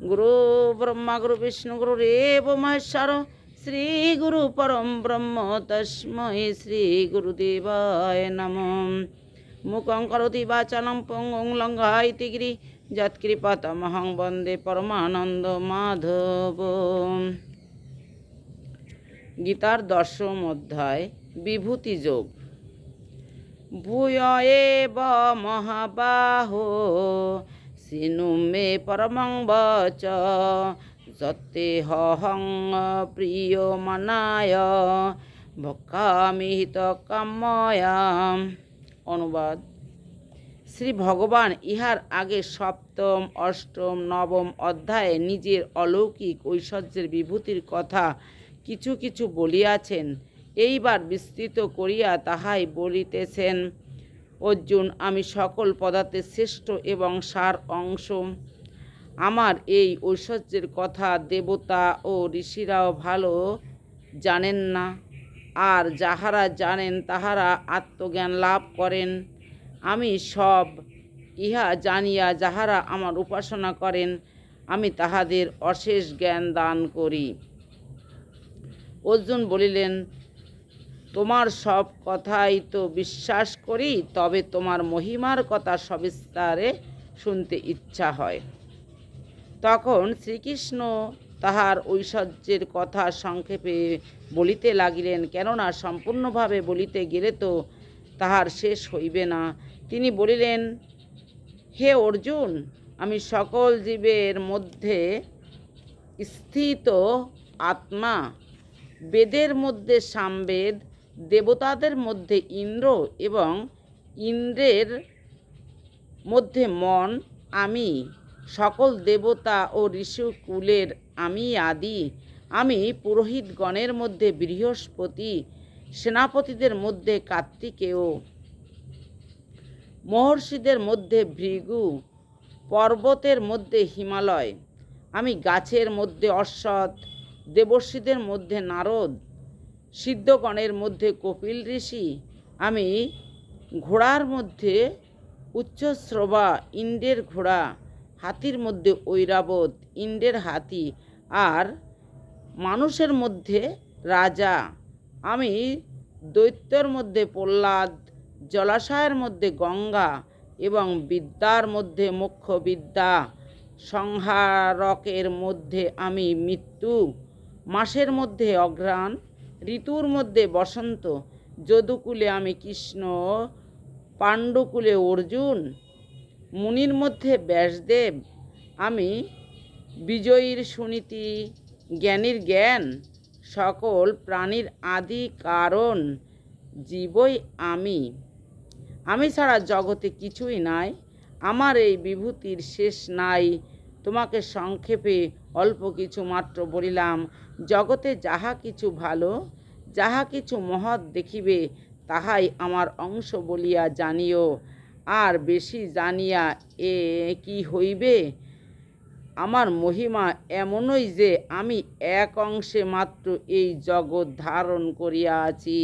গুরু ব্রহ্মা গুরু বিষ্ণু গুরু RAB Maheshwar Shri Guru পরম ব্রহ্ম তস্মৈ শ্রী গুরুদেবায় নম মুখং করতি বাচনং পঙ্গং লঙ্ঘাইতি গিরি যৎকৃপাতমহং বন্দে পরমানন্দ মাধব গীতার দশম অধ্যায় বিভূতি যোগ ভূয় এব মহাবাহো সিনু মে পরমং বচ, যতে হহং প্রিয় মনায় ভক্কামি হিত কাময়াম অনুবাদ। শ্রী ভগবান ইহার আগে সপ্তম, অষ্টম, নবম অধ্যায়ে নিজের অলৌকিক ঐশ্বর্যের বিভূতির কথা কিছু কিছু বলিয়াছেন। এইবার বিস্তৃত করিয়া তাহাই বলিতেছেন অর্জুন, আমি সকল পদার্থের শ্রেষ্ঠ এবং সার অংশ। আমার এই ঐশ্বর্যের কথা দেবতা ও ঋষিরাও ভালো জানেন না। আর যাহারা জানেন, তাহারা আত্মজ্ঞান লাভ করেন। আমি সব ইহা জানিয়া যাহারা আমার উপাসনা করেন, আমি তাহাদের অশেষ জ্ঞান দান করি। অর্জুন বলিলেন তোমার সব কথাই তো বিশ্বাস করি, তবে তোমার মহিমার কথা সবিস্তারে শুনতে ইচ্ছা হয়। তখন শ্রীকৃষ্ণ তাহার ঐশ্বর্যের কথা সংক্ষেপে বলিতে লাগিলেন, কেননা সম্পূর্ণভাবে বলিতে গেলে তো তাহার শেষ হইবে না। তিনি বলিলেন, হে অর্জুন, আমি সকল জীবের মধ্যে স্থিত আত্মা, বেদের মধ্যে সামবেদ দেবতাদের মধ্যে ইন্দ্র এবং ইন্দ্রের মধ্যে মন, আমি, সকল দেবতা ও ঋষিকুলের আমি আদি। আমি পুরোহিতগণের মধ্যে বৃহস্পতি, সেনাপতিদের মধ্যে কার্তিকেয়, মহর্ষিদের মধ্যে ভৃগু, পর্বতের মধ্যে হিমালয়। আমি গাছের মধ্যে অশ্বৎ দেবর্ষীদের মধ্যে নারদ। সিদ্ধগণের মধ্যে কপিল ঋষি, আমি ঘোড়ার মধ্যে উচ্চশ্রবা ইন্দ্রের ঘোড়া, হাতির মধ্যে ঐরাবত ইন্দ্রের হাতি আর মানুষের মধ্যে রাজা। আমি দৈত্যর মধ্যে প্রহ্লাদ, জলাশয়ের মধ্যে গঙ্গা এবং বিদ্যার মধ্যে মুখ্য বিদ্যা সংহারকের মধ্যে আমি মৃত্যু, মাসের মধ্যে অঘ্রাণ ঋতুর মধ্যে বসন্ত, যদুকুলে আমি কৃষ্ণ, পাণ্ডুকুলে অর্জুন, মুনির মধ্যে ব্যাসদেব, আমি বিজয়ীর সুনীতি, জ্ঞানীর জ্ঞান, সকল প্রাণীর আদি কারণ, জীবই আমি। আমি ছাড়া জগতে কিছুই নাই, আমার এই বিভূতির শেষ নাই তোমাকে সংক্ষেপে অল্প কিছু মাত্র বলিলাম, জগতে যাহা কিছু ভালো, যাহা কিছু মহৎ দেখিবে, তাহাই আমার অংশ বলিয়া জানিও। আর বেশি জানিয়া এ কি হইবে? আমার মহিমা এমনই যে আমি এক অংশে মাত্র এই জগৎ ধারণ করিয়া আছি।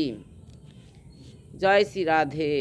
জয় শ্রী রাধে।